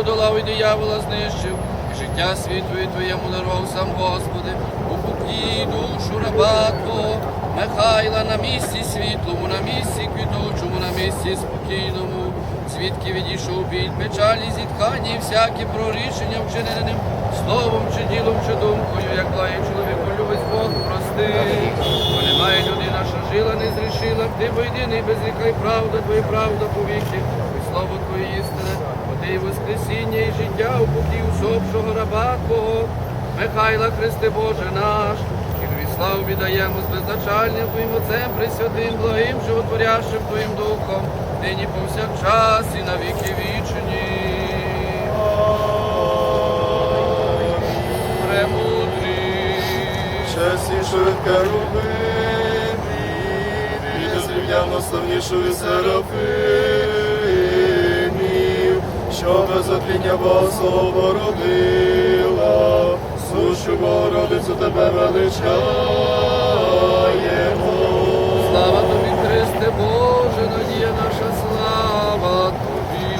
подолав і диявола знищив, і життя світові твоєму дарував сам Господи, у упокій душу раба Твого, Михайла на місці світлому, на місці квітучому, на місці спокійному, звідки відійшов біль, печалі, зітхання і всякі прорішення вчинене ним словом чи ділом, чи думкою, як лає чоловіку любить Бог прости. Бо немає людина, що жила, не зрішила, ти бо єдиний без гріха і правда, твоя правда повіки, і слово Твоє істине, ти воскресіння і життя у покій усопшого раба Твого, Михайла Христе Боже наш, і тобі славу віддаємо з беззначальним Твоїм Отцем, Пресвятим, благим, животворящим Твоїм Духом, нині повсякчас і на віки вічні. Чеснішою керуби, і незрівняно славнішою серафимів, отління Бога породила, сущу Богородицю тебе величаємо. Слава тобі, Христе Боже, надія наша слава тобі.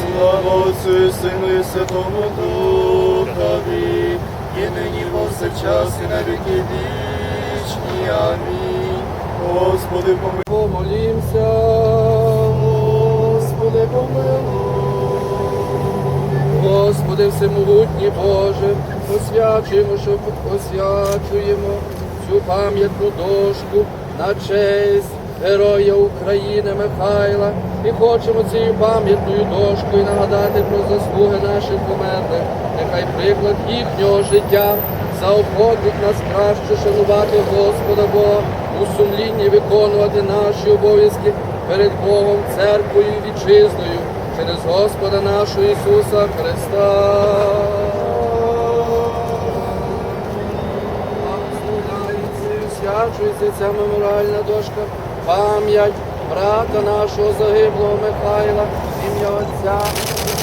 Слава Отцю і Сину і Святому Духові, і нині повсякчас і на віки вічні. Амінь. Господи, помилуй. Помолімся, Господи, помилуй. Господи, всемогутній Боже, посвячуємо, що посвячуємо цю пам'ятну дошку на честь героя України Михайла. І хочемо цією пам'ятною дошкою нагадати про заслуги наших померлих. Нехай приклад їхнього життя заохотить нас краще шанувати Господа Бога у сумлінні виконувати наші обов'язки перед Богом, церквою і вітчизною через Господа нашого Ісуса Христа. Освячується ця меморіальна дошка, пам'ять брата нашого загиблого Михайла, ім'я Отця,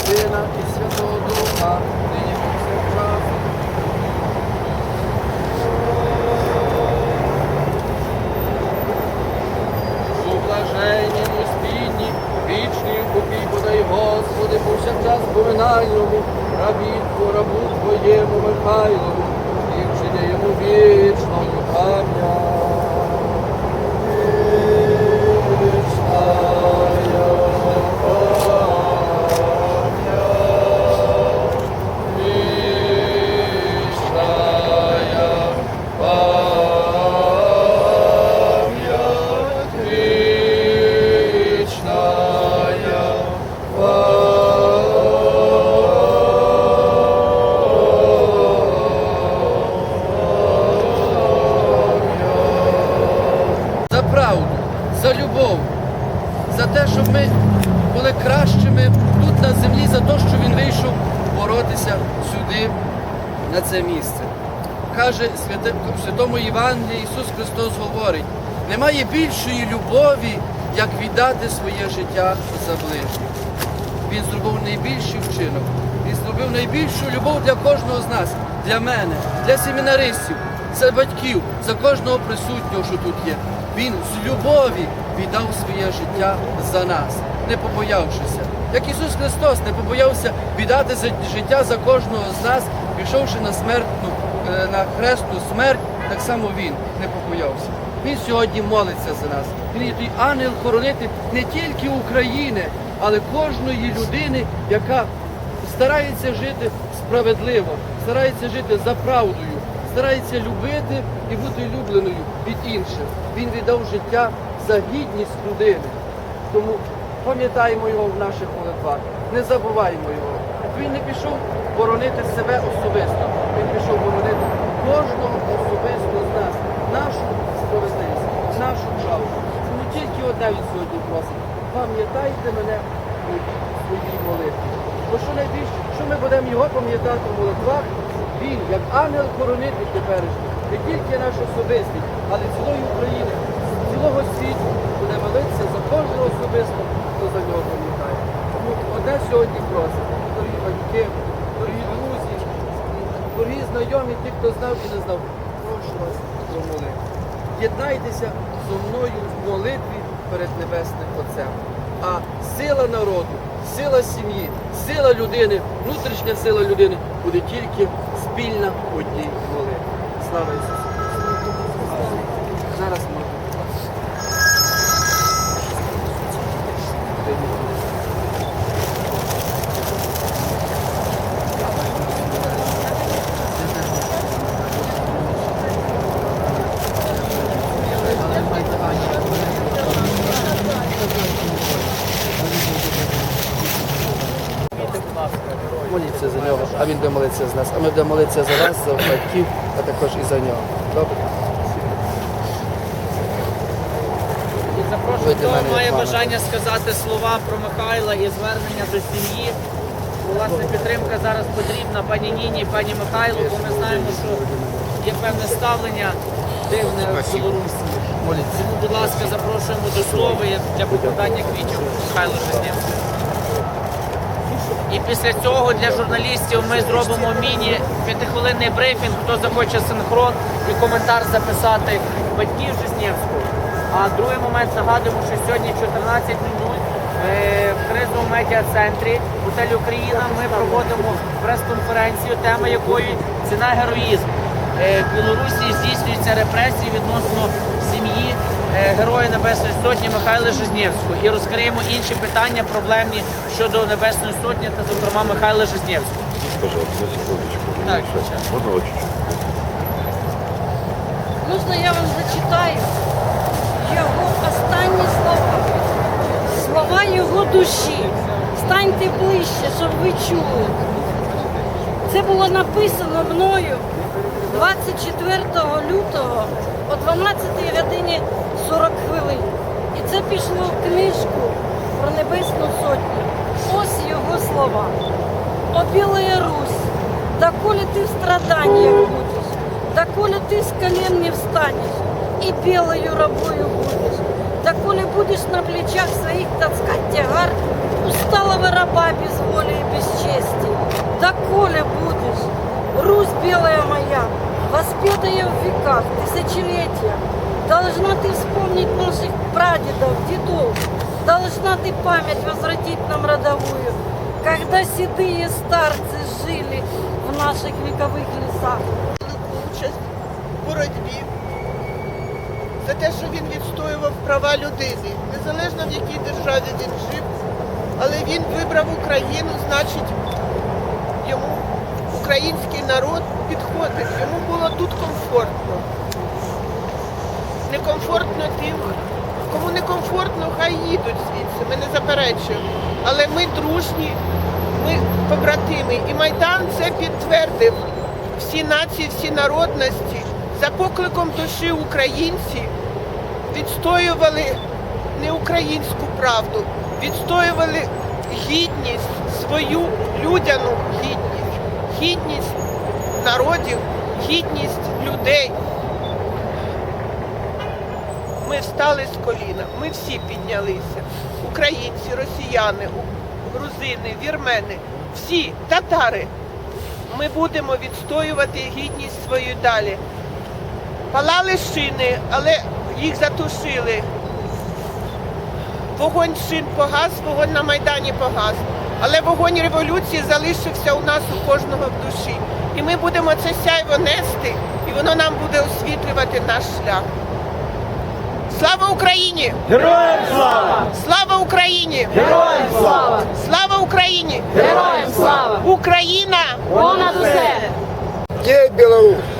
Сина і Святого Духа, нині повсякчас. У блаженнім спільні, вічний подай, Господи, повсякчас поминальному, рабітку, рабу Твоєму Михайлову, і вчиняємо вічною пам'ять. Говорить, немає більшої любові, як віддати своє життя за ближніх. Він зробив найбільший вчинок. Він зробив найбільшу любов для кожного з нас, для мене, для семінаристів, за батьків, за кожного присутнього, що тут є. Він з любові віддав своє життя за нас, не побоявшися. Як Ісус Христос не побоявся віддати життя за кожного з нас, пішовши на смертну, е, на хресну смерть, так само Він не побоявся. Він сьогодні молиться за нас. Він є той ангел хоронити не тільки України, але кожної людини, яка старається жити справедливо, старається жити за правдою, старається любити і бути любленою від інших. Він віддав життя за гідність людини. Тому пам'ятаємо його в наших молитвах, не забуваємо його. Він не пішов боронити себе особисто, він пішов боронити кожного особисто з нас, нашу справедливість, нашу правду. Тому одне він сьогодні просить. Пам'ятайте мене у своїй молитві. Бо що найбільше, що ми будемо його пам'ятати в молитвах, він, як ангел-хоронитель теперішній, не тільки наш особистий, але цілої України, цілого світу буде молитися за кожного особисто, хто за нього пам'ятає. Тому одне сьогодні просить, дорогі батьки, дорогі друзі, дорогі знайомі, ті, хто знав і не знав, прошу вас про молитву. Єднайтеся зо мною в молитві перед Небесним Отцем. а сила народу, сила сім'ї, сила людини, внутрішня сила людини буде тільки спільна одній молитві. Слава Ісусу Христу! Зараз можна. Моліться за нього, молитися за нас. А ми будемо молитися за вас, за батьків, а також і за нього. Добре? І запрошую, хто має пане. бажання сказати слова про Михайла і звернення до сім'ї. Власне, підтримка зараз потрібна пані Ніні, і пані Михайлу, бо ми знаємо, що є певне ставлення дивне в Білорусі. Моліться. Тому, будь ласка, запрошуємо до слова для покладання квітів Михайло Жизнєвський. Після цього для журналістів ми зробимо міні п'ятихвилинний брифінг, хто захоче синхрон і коментар записати батьків Жизнєвського. А другий момент нагадуємо, що сьогодні 14.00 е, в кризовому медіа-центрі готель Україна ми проводимо прес-конференцію, тема якої ціна героїзму. Е, В Білорусі здійснюються репресії відносно сім'ї Героя Небесної Сотні Михайла Жизнєвського і розкриємо інші питання проблемні щодо Небесної Сотні та, зокрема, Михайла Жизнєвського. Пожалуйста, секундочку. Так? Можна я вам зачитаю його останні слова, слова його душі. Станьте ближче, щоб ви чули. Це було написано мною 24 лютого о 12 годині 40 хвилин. І це пішло в книжку про Небесну Сотню. Ось його слова. О Білая Русь, доколе ты в страданиях будешь, доколе ты с колен не встанешь и белою рабою будешь, доколе будешь на плечах своих таскать тягар усталого раба без воли и без чести, доколе будешь, Русь белая моя, воспетая в веках, тысячелетия, должна ты вспомнить наших прадедов, дедов, должна ты память возвратить нам родовую, когда седые старцы жили в наших вековых лесах. участь в боротьбі за те, що він відстоював права людини, незалежно в якій державі він жив, але він вибрав Україну, значить, йому український народ підходить, йому було тут комфортно. Некомфортно тим, кому не комфортно, хай їдуть звідси, ми не заперечуємо. Але ми дружні, ми побратими. І Майдан це підтвердив. Всі нації, всі народності за покликом душі українці відстоювали не українську правду, відстоювали гідність, свою людяну гідність, гідність народів, гідність людей. Ми встали з коліна, ми всі піднялися. Українці, росіяни, грузини, вірмени, всі татари. Ми будемо відстоювати гідність свою далі. Палали шини, але їх затушили. Вогонь шин погас, вогонь на Майдані погас. Але вогонь революції залишився у нас у кожного в душі. І ми будемо це сяйво нести, і воно нам буде освітлювати наш шлях. Слава Україні! Героям слава! Слава Україні! Героям слава! Слава Україні! Героям слава! Україна! Понад усе! Є Білорусь!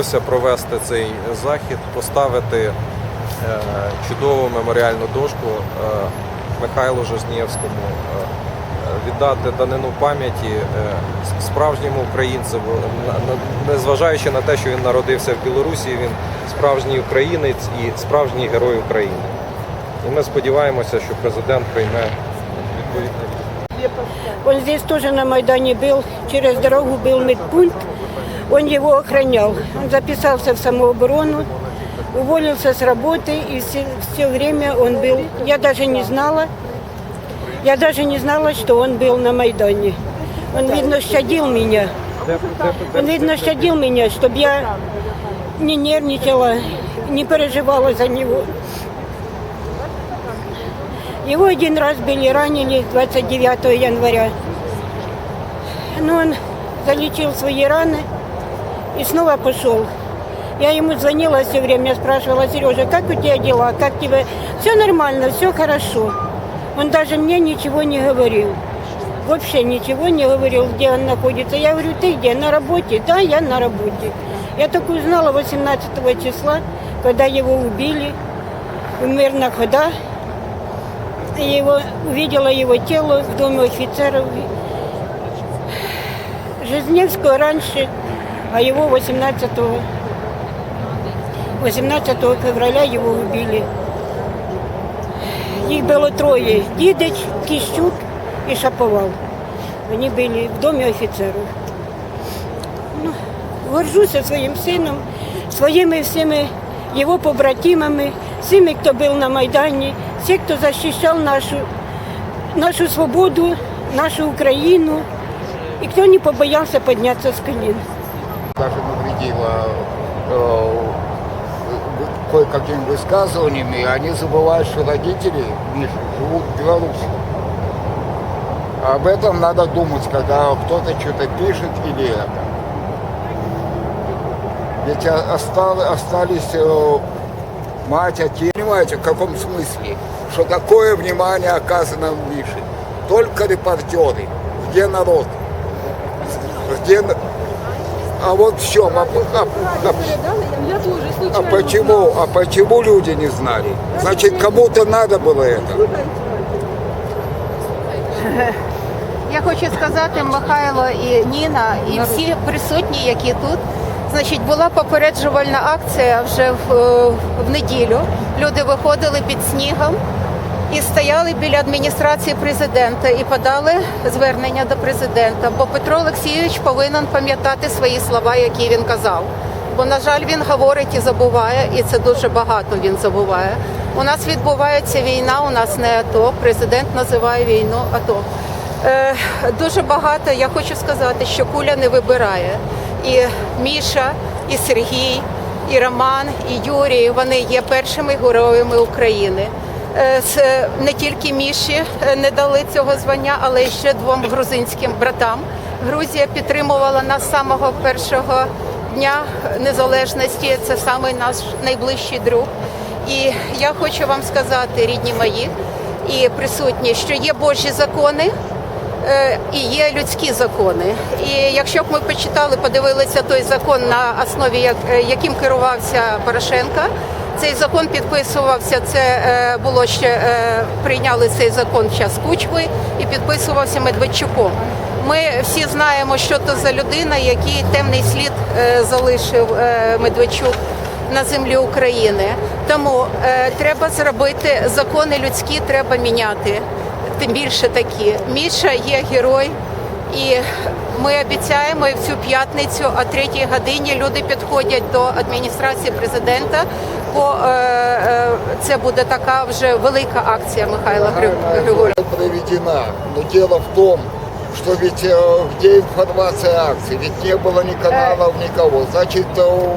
Вдалося провести цей захід, поставити е, чудову меморіальну дошку е, Михайлу Жизнєвському, е, віддати данину пам'яті справжньому на- незважаючи на те, що він народився в Білорусі, він справжній українець і справжній герой України. І ми сподіваємося, що президент прийме відповідне. Он здесь тоже на Майдане был, через дорогу был медпункт, он его охранял. Он записался в самооборону, уволился с работы, и все, все время он был, я даже не знала, я даже не знала, что он был на Майдане. Он, видно, щадил меня. Он, видно, щадил меня, чтобы я не нервничала, не переживала за него. Его один раз били, ранили 29 января. Но он залечил свои раны и снова пошел. Я ему звонила все время, спрашивала, Сережа, как у тебя дела, как тебе? Все нормально, все хорошо. Он даже мне ничего не говорил. Вообще ничего не говорил, где он находится. Я говорю, ты где, на работе? Да, я на работе. Я только узнала 18 числа, когда его убили, умер на ходах. Я его, увидела его тело в доме офицеров. Жизневского раньше, а его 18, 18 февраля его убили. Їх було троє. Дідич, Кіщук і Шаповал. Вони були в домі офіцерів. Ну, горжуся своїм сином, своїми всіми його побратимами, всіми, хто був на Майдані, всі, хто захищав нашу, нашу свободу, нашу Україну, і хто не побоявся піднятися з колін. Даже навредила э, кое-какими высказываниями, они забывают, что родители живут в Беларуси. Об этом надо думать, когда кто-то что-то пишет или это. Ведь о- остал- остались э, мать, отец. Понимаете, в каком смысле? Что такое внимание оказано Мише? Только репортеры. Где народ? Где... А вот в чем? А, а- а- а почему? А почему люди не знали? Значит, кому-то надо было это. Я хочу сказати, Михайло і Ніна, і всі присутні, які тут. Значить, була попереджувальна акція вже в, в неділю. Люди виходили під снігом і стояли біля адміністрації президента і подали звернення до президента. Бо Петро Олексійович повинен пам'ятати свої слова, які він казав. Бо, на жаль, він говорить і забуває, і це дуже багато він забуває. У нас відбувається війна, у нас не АТО. Президент називає війну АТО. Е, дуже багато я хочу сказати, що куля не вибирає. І Міша, і Сергій, і Роман, і Юрій вони є першими героями України. Е, з- Не тільки Міші е, не дали цього звання, але ще двом грузинським братам. Грузія підтримувала нас з самого першого дня незалежності. Це самий наш найближчий друг. І я хочу вам сказати, рідні мої і присутні, що є Божі закони. Е, і є людські закони. І якщо б ми почитали, подивилися той закон на основі як- е, яким керувався Порошенка. Цей закон підписувався. Це е, було ще е, прийняли цей закон час Кучми і підписувався Медведчуком. Ми всі знаємо, що то за людина, який темний слід е, залишив Медведчук на землі України. Тому треба зробити закони людські, треба міняти тим більше такі. Міша є герой, і ми обіцяємо і в цю п'ятницю о третій годині люди підходять до адміністрації президента. Бо е, е, це буде така вже велика акція Михайла Гри- Григорьовича. проведена. Но дело в том, что ведь э, где информация акции? Ведь не было ни каналов, никого. Значит, э,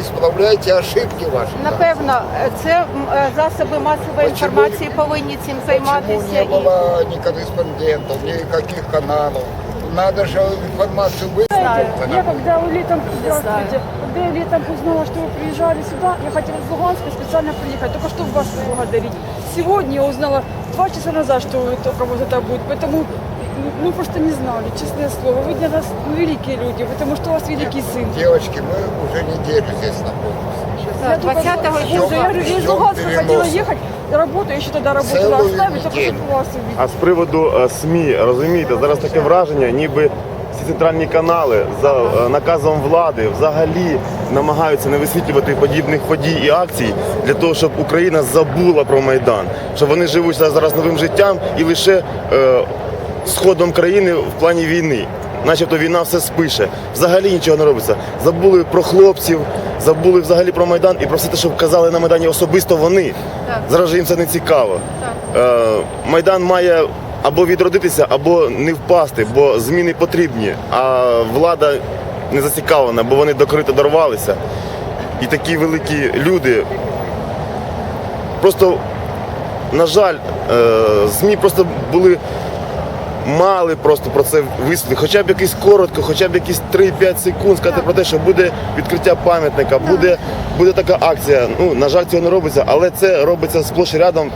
исправляйте ошибки ваши. да. Напевно, е, це м, е, засоби масової Почему- інформації повинні цим Почему займатися. не і- было ни корреспондентов, никаких каналов? Надо же информацию высветить. Я когда летом, здравствуйте, когда я летом узнала, что вы приезжали сюда, я хотела из Луганска специально приехать, только что вас поблагодарить. Сегодня я узнала два часа назад, что вы только вот это будет, поэтому ну, мы просто не знали, честное слово. Вы для нас ну, великие люди, потому что у вас великий сын. Девочки, мы уже неделю здесь находимся. Да, 20 Я, Ждем- я, говорю, я из ждем Луганска хотела переноса. ехать, работу, я ще тоді роботу Целую неделю. чтобы вас увидеть. А з приводу е, СМІ, розумієте, зараз таке враження, ніби всі центральні канали за е, наказом влади взагалі намагаються не висвітлювати подібних подій і акцій для того, щоб Україна забула про Майдан, щоб вони живуть зараз новим життям і лише е, з ходом країни в плані війни. Начебто війна все спише. Взагалі нічого не робиться. Забули про хлопців, забули взагалі про Майдан і про все те, що казали на Майдані особисто вони. Зараз же їм це не цікаво. Е, Майдан має або відродитися, або не впасти, бо зміни потрібні. А влада не зацікавлена, бо вони до крита дорвалися. І такі великі люди. Просто, на жаль, е, ЗМІ просто були мали просто про це висвітлити. Хоча б якийсь коротко, хоча б якісь 3-5 секунд сказати про те, що буде відкриття пам'ятника, буде, буде така акція. Ну, на жаль, цього не робиться, але це робиться сплош рядом.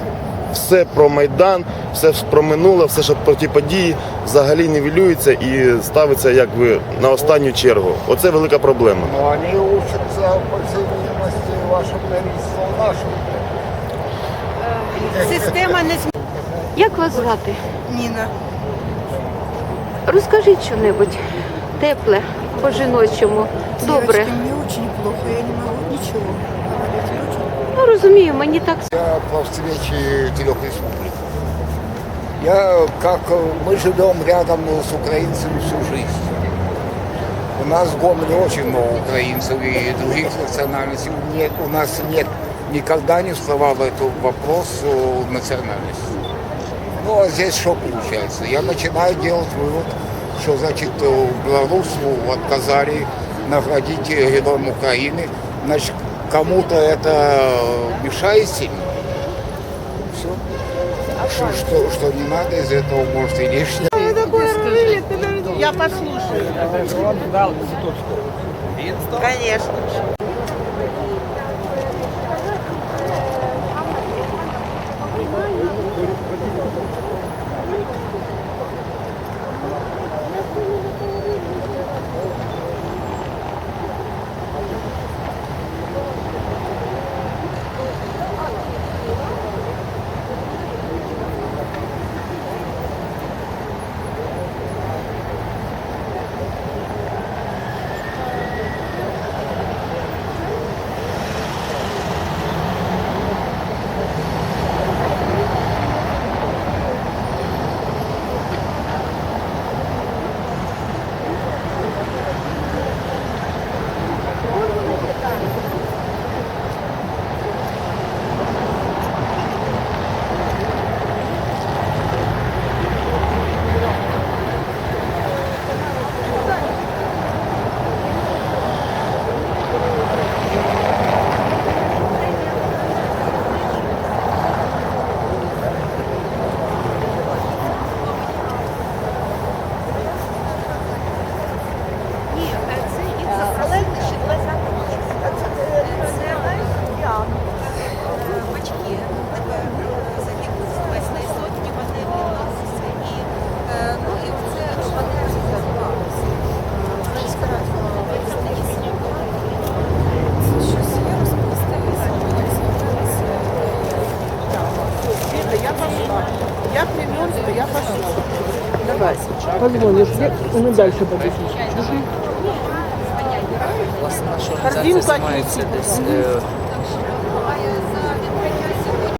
Все про Майдан, все про минуле, все, що про ті події взагалі нівелюється і ставиться якби на останню чергу. Оце велика проблема. Но они учатся по совместимости вашим правительством нашим. Система не змінюється. Як вас звати? Ніна. Розкажіть що-небудь тепле, по-жіночому. Добре. Мне очень плохо, я не могу ничего говорить. Очень Ну розумію, мені так Я по встрече трех республик. Я, как э, мы живем рядом ну, с украинцами всю жизнь. У нас в Гомеле очень много украинцев и других национальностей. Нет, у нас нет, никогда не вставал этот вопрос о национальности. Ну а здесь что получается? Я начинаю делать вывод, что значит э, белорусу отказали наградить героем Украины. Значит, кому-то это мешает сильно. Все. Что, что, что не надо из этого может и лишнее. Я послушаю. Конечно. Позвонишь, мы дальше пойдем. власне